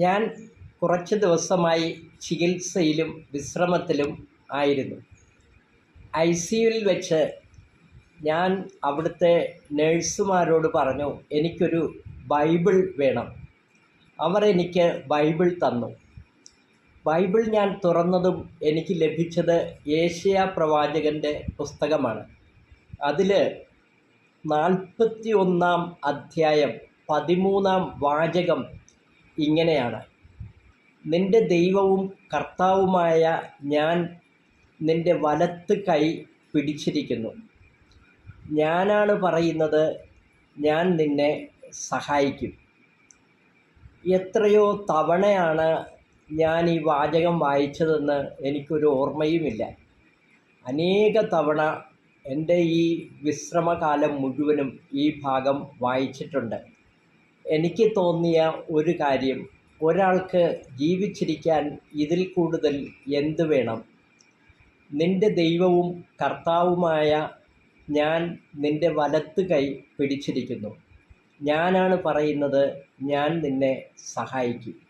ഞാൻ കുറച്ച് ദിവസമായി ചികിത്സയിലും വിശ്രമത്തിലും ആയിരുന്നു. ഐ സിയുവിൽ വെച്ച് ഞാൻ അവിടുത്തെ നേഴ്സുമാരോട് പറഞ്ഞു എനിക്കൊരു ബൈബിൾ വേണം. അവർ എനിക്ക് ബൈബിൾ തന്നു. ബൈബിൾ ഞാൻ തുറന്നതും എനിക്ക് ലഭിച്ചത് ഏഷ്യ പ്രവാചകന്റെ പുസ്തകമാണ്. അതിൽ നാൽപ്പത്തി ഒന്നാം അധ്യായം പതിമൂന്നാം വാചകം ഇങ്ങനെയാണ്. നിന്റെ ദൈവവും കർത്താവുമായ ഞാൻ നിന്റെ വലത്ത് കൈ പിടിച്ചിരിക്കുന്നു. ഞാനാണ് പറയുന്നത് ഞാൻ നിന്നെ സഹായിക്കും. എത്രയോ തവണയാണ് ഞാൻ ഈ വാചകം വായിച്ചതെന്ന് എനിക്കൊരു ഓർമ്മയുമില്ല. അനേക തവണ എന്റെ ഈ വിശ്രമകാലം മുഴുവനും ഈ ഭാഗം വായിച്ചിട്ടുണ്ട്. എനിക്ക് തോന്നിയ ഒരു കാര്യം ഒരാൾക്ക് ജീവിച്ചിരിക്കാൻ ഇതിൽ കൂടുതൽ എന്ത് വേണം? നിന്റെ ദൈവവും കർത്താവുമായ ഞാൻ നിന്റെ വലത്ത് കൈ പിടിച്ചിരിക്കുന്നു. ഞാനാണ് പറയുന്നത് ഞാൻ നിന്നെ സഹായിക്കും.